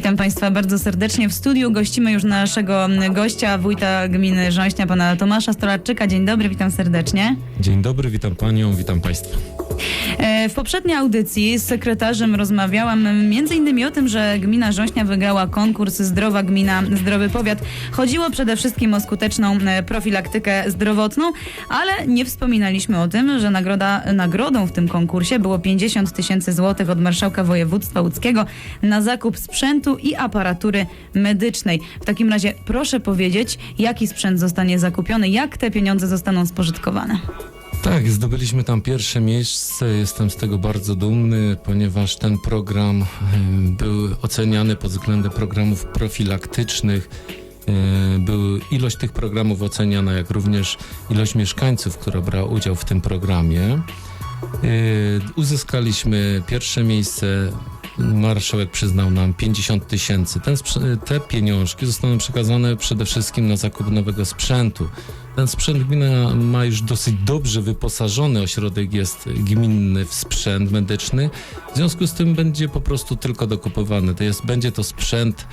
Witam Państwa bardzo serdecznie w studiu. Gościmy już naszego gościa, wójta gminy Rząśnia, pana Tomasza Stolarczyka. Dzień dobry, witam serdecznie. Dzień dobry, witam panią, witam państwa. E, W poprzedniej audycji z sekretarzem rozmawiałam między innymi o tym, że gmina Rząśnia wygrała konkurs Zdrowa Gmina, Zdrowy Powiat. Chodziło przede wszystkim o skuteczną e, profilaktykę zdrowotną, ale nie wspominaliśmy o tym, że nagroda, nagrodą w tym konkursie było 50 tysięcy złotych od marszałka województwa łódzkiego na zakup sprzętu i aparatury medycznej. W takim razie proszę powiedzieć, jaki sprzęt zostanie zakupiony, jak te pieniądze zostaną spożytkowane. Tak, zdobyliśmy tam pierwsze miejsce. Jestem z tego bardzo dumny, ponieważ ten program e, był oceniany pod względem programów profilaktycznych. E, Był ilość tych programów oceniana, jak również ilość mieszkańców, która brała udział w tym programie. E, Uzyskaliśmy pierwsze miejsce. Marszałek przyznał nam 50 tysięcy. Te pieniążki zostaną przekazane przede wszystkim na zakup nowego sprzętu. Ten sprzęt gmina ma już dosyć dobrze wyposażony ośrodek jest gminny w sprzęt medyczny. W związku z tym będzie po prostu tylko dokupowany. To jest, będzie to sprzęt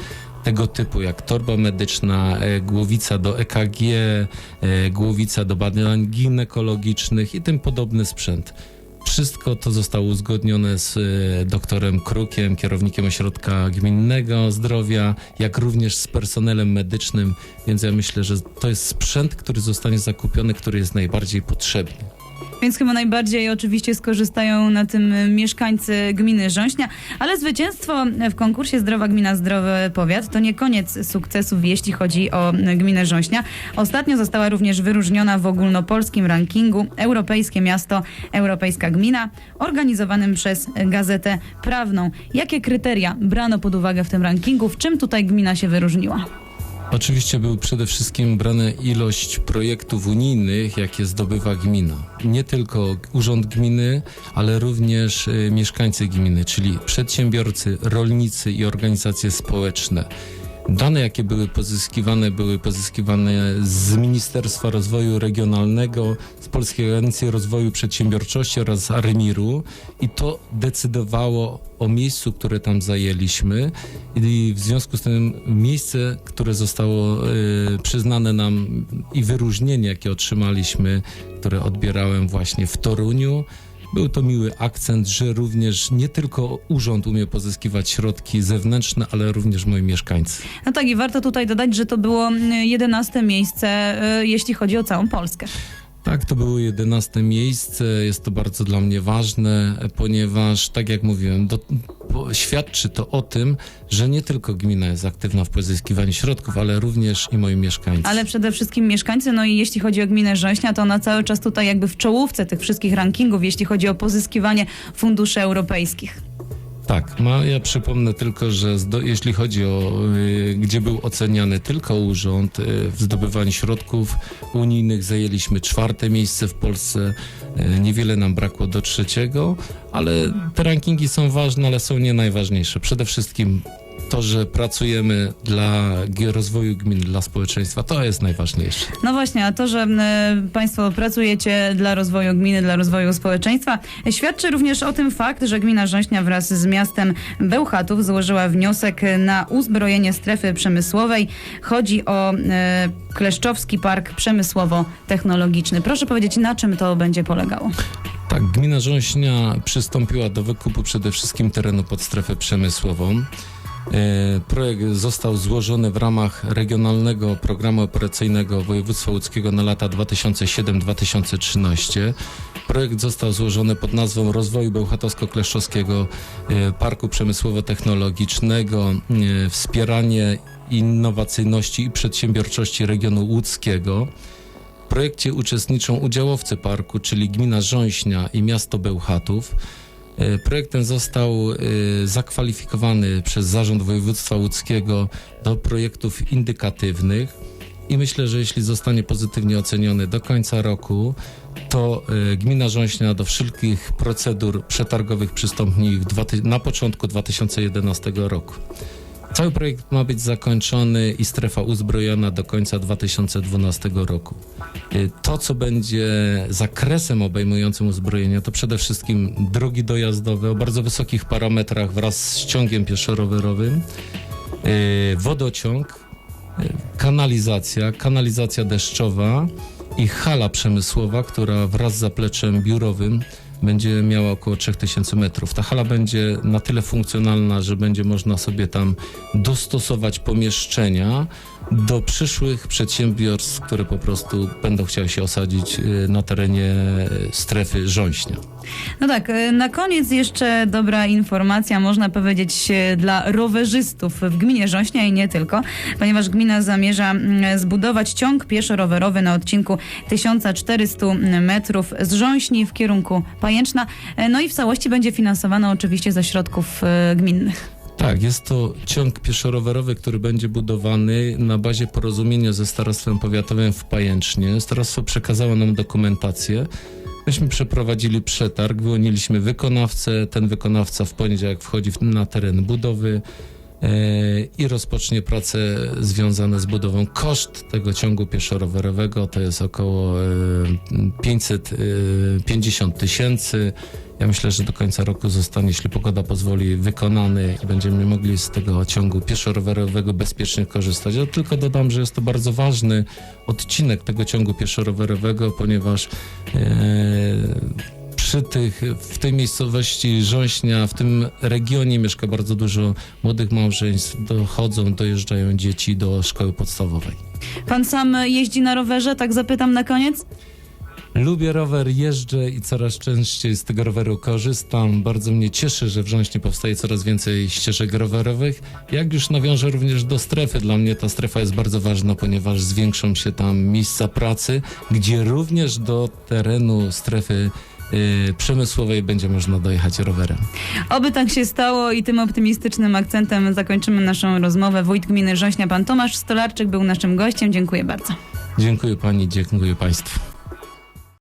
tego typu jak torba medyczna, e, głowica do EKG, e, głowica do badań ginekologicznych i tym podobny sprzęt. Wszystko to zostało uzgodnione z e, doktorem Krukiem, kierownikiem ośrodka gminnego zdrowia, jak również z personelem medycznym, więc ja myślę, że to jest sprzęt, który zostanie zakupiony, który jest najbardziej potrzebny. Więc chyba najbardziej oczywiście skorzystają na tym y, mieszkańcy gminy Rząśnia, ale zwycięstwo w konkursie Zdrowa Gmina Zdrowy Powiat to nie koniec sukcesów, jeśli chodzi o y, gminę Rząśnia. Ostatnio została również wyróżniona w ogólnopolskim rankingu Europejskie Miasto, Europejska Gmina, organizowanym przez Gazetę Prawną. Jakie kryteria brano pod uwagę w tym rankingu? W czym tutaj gmina się wyróżniła? Oczywiście był przede wszystkim brana ilość projektów unijnych, jakie zdobywa gmina. Nie tylko urząd gminy, ale również y, mieszkańcy gminy, czyli przedsiębiorcy, rolnicy i organizacje społeczne. Dane, jakie były pozyskiwane, były pozyskiwane z Ministerstwa Rozwoju Regionalnego, z Polskiej Agencji Rozwoju Przedsiębiorczości oraz z Aremiru i to decydowało o miejscu, które tam zajęliśmy i w związku z tym miejsce, które zostało y, przyznane nam i wyróżnienie, jakie otrzymaliśmy, które odbierałem właśnie w Toruniu, był to miły akcent, że również nie tylko urząd umie pozyskiwać środki zewnętrzne, ale również moi mieszkańcy. No tak i warto tutaj dodać, że to było y, 11 miejsce, y, jeśli chodzi o całą Polskę. Tak, to było 11 miejsce. Jest to bardzo dla mnie ważne, ponieważ, tak jak mówiłem, do, świadczy to o tym, że nie tylko gmina jest aktywna w pozyskiwaniu środków, ale również i moi mieszkańcy. Ale przede wszystkim mieszkańcy, no i jeśli chodzi o gminę Rząśnia, to ona cały czas tutaj jakby w czołówce tych wszystkich rankingów, jeśli chodzi o pozyskiwanie funduszy europejskich. Tak, ma, ja przypomnę tylko, że zdo, jeśli chodzi o y, gdzie był oceniany tylko urząd y, w zdobywaniu środków unijnych, zajęliśmy czwarte miejsce w Polsce. Y, niewiele nam brakło do trzeciego, ale te rankingi są ważne, ale są nie najważniejsze. Przede wszystkim to, że pracujemy dla rozwoju gmin, dla społeczeństwa, to jest najważniejsze. No właśnie, a to, że Państwo pracujecie dla rozwoju gminy, dla rozwoju społeczeństwa, świadczy również o tym fakt, że gmina Rząśnia wraz z miastem Bełchatów złożyła wniosek na uzbrojenie strefy przemysłowej. Chodzi o y, Kleszczowski Park Przemysłowo-Technologiczny. Proszę powiedzieć, na czym to będzie polegało? Tak, gmina Rząśnia przystąpiła do wykupu przede wszystkim terenu pod strefę przemysłową. E, Projekt został złożony w ramach Regionalnego Programu Operacyjnego Województwa Łódzkiego na lata 2007-2013. Projekt został złożony pod nazwą Rozwoju Bełchatowsko-Kleszczowskiego e, Parku Przemysłowo-Technologicznego, e, wspieranie innowacyjności i przedsiębiorczości regionu łódzkiego. W projekcie uczestniczą udziałowcy parku, czyli gmina Rząśnia i miasto Bełchatów. E, Projekt ten został e, zakwalifikowany przez Zarząd Województwa Łódzkiego do projektów indykatywnych i myślę, że jeśli zostanie pozytywnie oceniony do końca roku, to e, gmina Rząśnia do wszelkich procedur przetargowych przystąpi na początku 2011 roku. Cały projekt ma być zakończony i strefa uzbrojona do końca 2012 roku. Y, To, co będzie zakresem obejmującym uzbrojenie, to przede wszystkim drogi dojazdowe o bardzo wysokich parametrach wraz z ściągiem pieszo-rowerowym. y, wodociąg, y, kanalizacja, kanalizacja deszczowa i hala przemysłowa, która wraz z zapleczem biurowym będzie miała około 3000 metrów. Ta hala będzie na tyle funkcjonalna, że będzie można sobie tam dostosować pomieszczenia do przyszłych przedsiębiorstw, które po prostu będą chciały się osadzić y, na terenie strefy Rząśnia. No tak, e, na koniec jeszcze dobra informacja, można powiedzieć, dla rowerzystów w gminie Rząśnia i nie tylko, ponieważ gmina zamierza mm, zbudować ciąg pieszo-rowerowy na odcinku 1400 metrów z Rząśni w kierunku Pajęczna. No i w całości będzie finansowana oczywiście ze środków gminnych. Tak, jest to ciąg pieszo-rowerowy, który będzie budowany na bazie porozumienia ze Starostwem Powiatowym w Pajęcznie. Starostwo przekazało nam dokumentację. Myśmy przeprowadzili przetarg, wyłoniliśmy wykonawcę. Ten wykonawca w poniedziałek wchodzi na teren budowy i rozpocznie prace związane z budową. Koszt tego ciągu pieszo-rowerowego to jest około e, 550 tysięcy. Ja myślę, że do końca roku zostanie, jeśli pogoda pozwoli, wykonany i będziemy mogli z tego ciągu pieszo-rowerowego bezpiecznie korzystać. Ja tylko dodam, że jest to bardzo ważny odcinek tego ciągu pieszo-rowerowego, ponieważ e, przy tych, w tej miejscowości Rząśnia, w tym regionie mieszka bardzo dużo młodych małżeństw, dochodzą, dojeżdżają dzieci do szkoły podstawowej. Pan sam jeździ na rowerze, tak zapytam na koniec? Lubię rower, jeżdżę i coraz częściej z tego roweru korzystam. Bardzo mnie cieszy, że w Rząśnie powstaje coraz więcej ścieżek rowerowych. Jak już nawiążę również do strefy, dla mnie ta strefa jest bardzo ważna, ponieważ zwiększą się tam miejsca pracy, gdzie również do terenu strefy y, przemysłowej będzie można dojechać rowerem. Oby tak się stało i tym optymistycznym akcentem zakończymy naszą rozmowę. Wójt gminy Rząśnia, pan Tomasz Stolarczyk był naszym gościem. Dziękuję bardzo. Dziękuję pani, dziękuję państwu.